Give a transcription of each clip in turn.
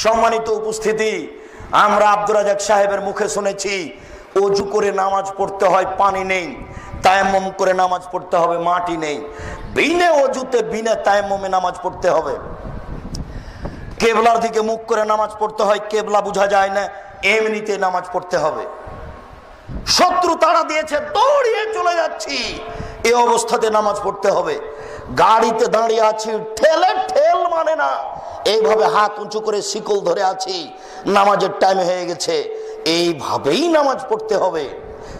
সম্মানিত উপস্থিতি, আমরা আব্দুর রাজাক সাহেবের মুখে শুনেছি, অজু করে নামাজ পড়তে হয়, পানি নেই, তায়াম্মম করে নামাজ পড়তে হবে, মাটি নেই। বিনে অজুতে, বিনে তায়াম্মমে নামাজ পড়তে হবে। কেবলার দিকে মুখ করে নামাজ পড়তে হয়, কেবলা বোঝা যায় না, এমনিতে নামাজ পড়তে হবে। শত্রু তারা দিয়েছে, দৌড়িয়ে চলে যাচ্ছি এই অবস্থাতে নামাজ পড়তে হবে। গাড়িতে দাঁড়িয়ে আছি, ঠেলে ঠেল মানে না। এইভাবে হাত উঁচু করে শিকল ধরে আছি, নামাজের টাইম হয়ে গেছে। এইভাবেই নামাজ পড়তে হবে।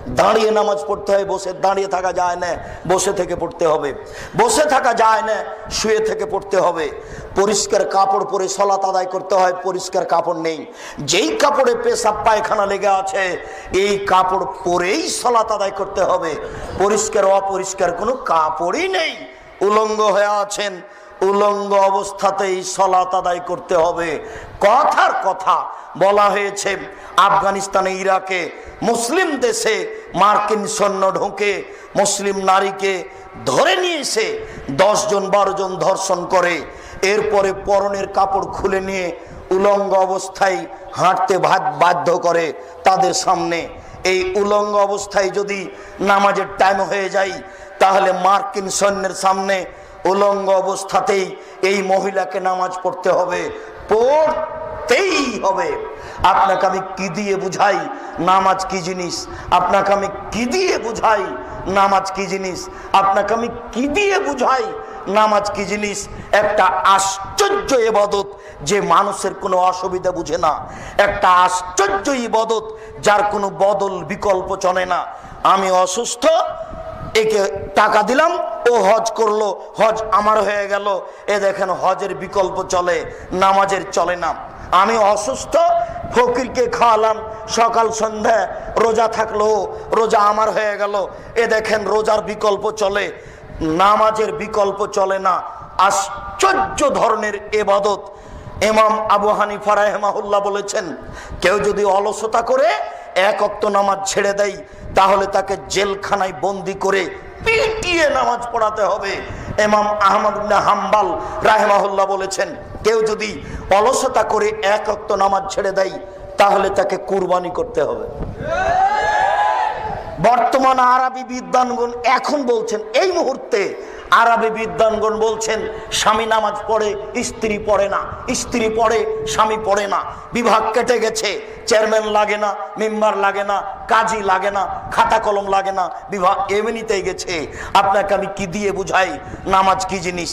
দাঁড়িয়ে নামাজ পড়তে হয়, বসে দাঁড়িয়ে থাকা যায় না, বসে থেকে পড়তে হবে। বসে থাকা যায় না, শুয়ে থেকে পড়তে হবে। পরিষ্কার কাপড় পরে সলাত আদায় করতে হয়, পরিষ্কার কাপড় নেই। যেই কাপড়ে পেশাব, পায়খানা লেগে আছে, এই কাপড় পরেই সলাত আদায় করতে হবে। পরিষ্কার, অপরিষ্কার কোনো কাপড়ই নেই। উলঙ্গ হয়ে আছেন, উলঙ্গ অবস্থাতেই সলাত আদায় করতে হবে। কথার কথা বলা হয়েছে, আফগানিস্তানে, ইরাকে, মুসলিম দেশে মার্কিন সৈন্য ঢোকে, মুসলিম নারীকে ধরে নিয়ে এসে দশজন জন ধর্ষণ করে, এরপরে পরনের কাপড় খুলে নিয়ে উলঙ্গ অবস্থায় হাঁটতে বাধ্য করে তাদের সামনে। এই উলঙ্গ অবস্থায় যদি নামাজের টাইম হয়ে যায় তাহলে মার্কিন সৈন্যের সামনে উলঙ্গ অবস্থাতেই এই মহিলাকে নামাজ পড়তে হবে, পড়তেই হবে। আপনাকে আমি কি দিয়ে বুঝাই নামাজ কি জিনিস? আপনাকে আমি কি দিয়ে বুঝাই নামাজ কি জিনিস? আপনাকে আমি কি দিয়ে বুঝাই নামাজ কি জিনিস? একটা আশ্চর্য এবাদত যে মানুষের কোনো অসুবিধা বুঝে না। একটা আশ্চর্য ইবাদত যার কোনো বদল বিকল্প চলে না। আমি অসুস্থ একে টাকা দিলাম, ও হজ করল, হজ আমার হয়ে গেল। এ দেখেন, হজের বিকল্প চলে, নামাজের চলে না। আমি অসুস্থ, ফকিরকে খাওয়ালাম, সকাল, সন্ধ্যা, রোজা থাকল, রোজা আমার হয়ে গেল। এ দেখেন, রোজার বিকল্প চলে, নামাজের বিকল্প চলে না। আশ্চর্য ধরনের এবাদত এমাম আবু হানিফা রাহমাহুল্লাহ বলেছেন, কেউ যদি অলসতা করে এক অক্ত নামাজ ছেড়ে দেয়, তাহলে তাকে জেলখানায় বন্দি করে পিটিয়ে নামাজ পড়াতে হবে। এমাম আহমদুল্লাহ হাম্বাল রাহেমাহুল্লাহ বলেছেন, কেউ যদি অলসতা করে এক অক্ত নামাজ ছেড়ে দেয়, তাহলে তাকে কুরবানি করতে হবে। বর্তমান আরবি বিদ্বানগণ এখন বলছেন, এই মুহূর্তে আরবি বিদ্বানগণ বলছেন, স্বামী নামাজ পড়ে, স্ত্রী পড়ে না। স্ত্রী পড়ে, স্বামী পড়ে না। বিভাগ কেটে গেছে। চেয়ারম্যান লাগে না, মেম্বার লাগে না, কাজী লাগে না, খাতা কলম লাগে না। বিভাগ এমনিতেই গেছে। আপনাকে আমি কি দিয়ে বুঝাই? নামাজ কি জিনিস?